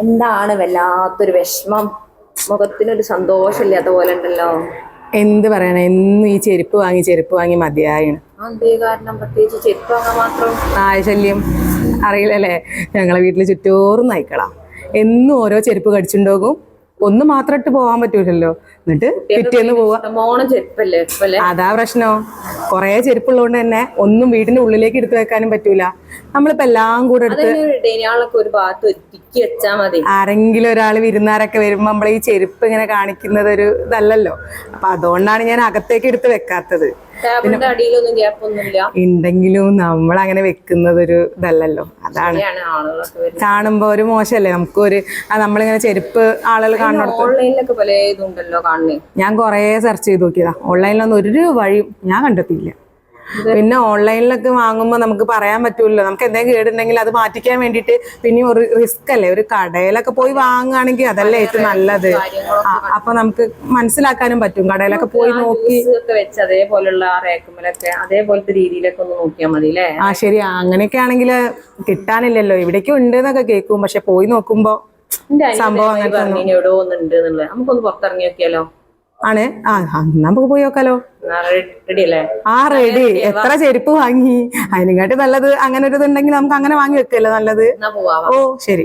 എന്താണ് വല്ലാത്തൊരു വിഷമം? മുഖത്തിനൊരു സന്തോഷമില്ലാത്ത പോലെ ഉണ്ടല്ലോ. എന്ത് പറയണ? എന്നും ഈ ചെരുപ്പ് വാങ്ങി ചെരുപ്പ് വാങ്ങി മതിയായാണ്. ആയശല്യം കാരണം? പ്രത്യേകിച്ച് ചെരുപ്പ് വാങ്ങാൻ മാത്രം? നായശല്യം അറിയില്ലല്ലേ? ഞങ്ങളെ വീട്ടിൽ ചുറ്റോറും നായ്ക്കളാ. എന്നും ഓരോ ചെരുപ്പ് കടിച്ചുണ്ടോകും. ഒന്ന് മാത്രം ഇട്ട് പോകാൻ പറ്റൂലല്ലോ. എന്നിട്ട് പിറ്റേന്ന് പോവാ. മോണം ചെരുപ്പല്ലേ? ഇപ്പല്ലേ? അതാ പ്രശ്നം. കുറേ ചെരുപ്പുള്ളതുകൊണ്ട് തന്നെ ഒന്നും വീടിന്റെ ഉള്ളിലേക്ക് എടുത്തു വെക്കാനും പറ്റൂല. നമ്മളിപ്പോ എല്ലാം കൂടെ എടുത്ത് ആരെങ്കിലും ഒരാൾ വിരുന്നാരൊക്കെ വരുമ്പോ നമ്മൾ ഈ ചെരുപ്പ് ഇങ്ങനെ കാണിക്കുന്നത് ഒരു ഇതല്ലല്ലോ. അപ്പൊ അതുകൊണ്ടാണ് ഞാൻ അകത്തേക്ക് എടുത്ത് വെക്കാത്തത്. ഉണ്ടെങ്കിലും നമ്മൾ അങ്ങനെ വെക്കുന്നത് ഒരു ഇതല്ലല്ലോ. അതാണ്. കാണുമ്പോ ഒരു മോശമല്ലേ നമുക്കൊരു നമ്മളിങ്ങനെ ചെരുപ്പ് ആളുകൾ കാണുന്നേ. ഞാൻ കൊറേ സെർച്ച് ചെയ്ത് നോക്കിയതാ. ഓൺലൈനിലൊന്നും ഒരു വഴിയും ഞാൻ കണ്ടെത്തിയില്ല. പിന്നെ ഓൺലൈനിലൊക്കെ വാങ്ങുമ്പോൾ നമുക്ക് പറയാൻ പറ്റൂല്ലോ നമുക്ക് എന്തെങ്കിലും കേടുണ്ടെങ്കിൽ അത് മാറ്റിക്കാൻ വേണ്ടിയിട്ട് പിന്നെ ഒരു റിസ്ക് അല്ലേ? ഒരു കടയിലൊക്കെ പോയി വാങ്ങുകയാണെങ്കിൽ അതല്ലേ ഏറ്റവും നല്ലത്. അപ്പൊ നമുക്ക് മനസ്സിലാക്കാനും പറ്റും. കടയിലൊക്കെ പോയി നോക്കി വെച്ച് അതേപോലുള്ള അതേപോലത്തെ രീതിയിലൊക്കെ ഒന്ന് നോക്കിയാൽ മതി ആ ശരി. അങ്ങനെയൊക്കെ ആണെങ്കിൽ കിട്ടാനില്ലല്ലോ. ഇവിടേക്കും ഉണ്ട് എന്നൊക്കെ കേൾക്കും. പക്ഷെ പോയി നോക്കുമ്പോ സംഭവം അങ്ങനത്തെ നമുക്കൊന്ന് പുറത്തിറങ്ങി നോക്കിയാലോ? ആണ്. ആ നമുക്ക് പോയി നോക്കാലോ. ആ റെഡി എത്ര ചെരുപ്പ് വാങ്ങി. അതിനെക്കാട്ടി നല്ലത് അങ്ങനെ ഒരു ഇതുണ്ടെങ്കിൽ നമുക്ക് അങ്ങനെ വാങ്ങി വെക്കല്ലോ നല്ലത്. ഓ ശരി.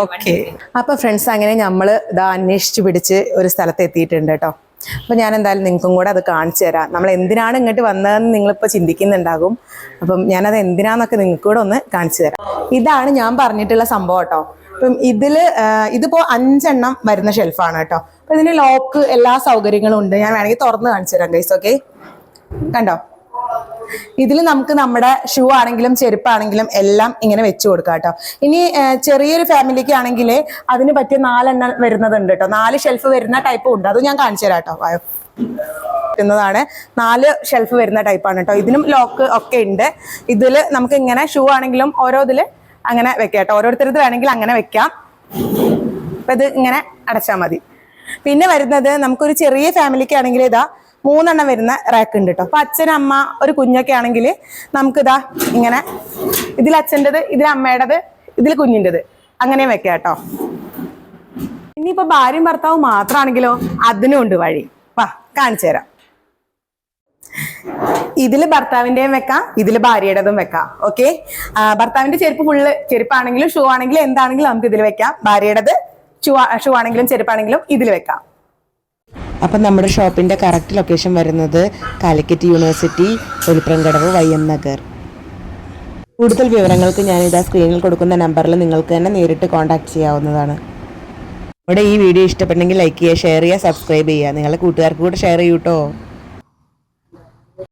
ഓക്കെ അപ്പൊ ഫ്രണ്ട്സ് അങ്ങനെ നമ്മൾ ഇതാ അന്വേഷിച്ചു പിടിച്ച് ഒരു സ്ഥലത്ത് എത്തിയിട്ടുണ്ട് കേട്ടോ. അപ്പൊ ഞാൻ എന്തായാലും നിങ്ങൾക്കും കൂടെ അത് കാണിച്ചു തരാം. നമ്മൾ എന്തിനാണ് ഇങ്ങോട്ട് വന്നതെന്ന് നിങ്ങളിപ്പോൾ ചിന്തിക്കുന്നുണ്ടാകും. അപ്പം ഞാനത് എന്തിനാന്നൊക്കെ നിങ്ങൾക്ക് കൂടെ ഒന്ന് കാണിച്ചു തരാം. ഇതാണ് ഞാൻ പറഞ്ഞിട്ടുള്ള സംഭവം കേട്ടോ. അപ്പം ഇതിൽ ഇതിപ്പോ അഞ്ചെണ്ണം വരുന്ന ഷെൽഫാണ് കേട്ടോ അപ്പൊ ഇതിന് ലോക്ക് എല്ലാ സൗകര്യങ്ങളും ഉണ്ട്. ഞാൻ വേണമെങ്കിൽ തുറന്ന് കാണിച്ചു തരാം ഗൈസ് ഓക്കെ കണ്ടോ? ഇതിൽ നമുക്ക് നമ്മുടെ ഷൂ ആണെങ്കിലും ചെരുപ്പാണെങ്കിലും എല്ലാം ഇങ്ങനെ വെച്ച് കൊടുക്കാം കേട്ടോ ഇനി ചെറിയൊരു ഫാമിലിക്ക് ആണെങ്കിൽ അതിന് പറ്റിയ നാലെണ്ണം വരുന്നതുണ്ട് കേട്ടോ നാല് ഷെൽഫ് വരുന്ന ടൈപ്പും ഉണ്ട്. അത് ഞാൻ കാണിച്ചു തരാം കേട്ടോ വായോ. നാല് ഷെൽഫ് വരുന്ന ടൈപ്പാണ് കേട്ടോ ഇതിനും ലോക്ക് ഒക്കെ ഉണ്ട്. ഇതിൽ നമുക്ക് ഇങ്ങനെ ഷൂ ആണെങ്കിലും ഓരോ ഇതിൽ അങ്ങനെ വെക്കാം ഓരോരുത്തരത് വേണമെങ്കിൽ അങ്ങനെ വെക്കാം അപ്പൊ ഇത് ഇങ്ങനെ അടച്ചാൽ മതി. പിന്നെ വരുന്നത് നമുക്കൊരു ചെറിയ ഫാമിലിക്ക് ആണെങ്കിൽ ഇതാ മൂന്നെണ്ണം വരുന്ന റാക്ക് ഉണ്ട് കേട്ടോ. അപ്പൊ അച്ഛൻ അമ്മ ഒരു കുഞ്ഞൊക്കെ ആണെങ്കിൽ നമുക്കിതാ ഇങ്ങനെ ഇതിൽ അച്ഛന്റെത് ഇതിൽ അമ്മയുടേത് ഇതിൽ കുഞ്ഞിന്റെത്. അങ്ങനെ വെക്കാം കേട്ടോ. ഇനിയിപ്പോ ഭാര്യയും ഭർത്താവും മാത്രമാണെങ്കിലോ അതിനും ഉണ്ട് വഴി. വാ കാണിച്ചു തരാം. ഇതിൽ ഭർത്താവിന്റെയും വെക്കാം ഇതിൽ ഭാര്യയുടേതും വെക്കാം ഓക്കെ ഭർത്താവിന്റെ ചെരുപ്പ് ഫുള്ള് ചെരുപ്പാണെങ്കിലും ഷൂ ആണെങ്കിലും എന്താണെങ്കിലും നമുക്ക് ഇതിൽ വെക്കാം. ഭാര്യയുടേത് ഷൂ ആണെങ്കിലും ചെരുപ്പാണെങ്കിലും ഇതിൽ വെക്കാം. അപ്പം നമ്മുടെ ഷോപ്പിന്റെ കറക്റ്റ് ലൊക്കേഷൻ വരുന്നത് Calicut university Olipramkadavu Y M Nagar. കൂടുതൽ വിവരങ്ങൾക്ക് ഞാൻ ഇതാ സ്ക്രീനിൽ കൊടുക്കുന്ന നമ്പറിൽ നിങ്ങൾക്ക് തന്നെ നേരിട്ട് കോൺടാക്ട് ചെയ്യാവുന്നതാണ്. ഇവിടെ ഈ വീഡിയോ ഇഷ്ടപ്പെട്ടെങ്കിൽ ലൈക്ക് ചെയ്യുക ഷെയർ ചെയ്യുക സബ്സ്ക്രൈബ് ചെയ്യുക. നിങ്ങളുടെ കൂട്ടുകാർക്ക് കൂടെ ഷെയർ ചെയ്യൂ കേട്ടോ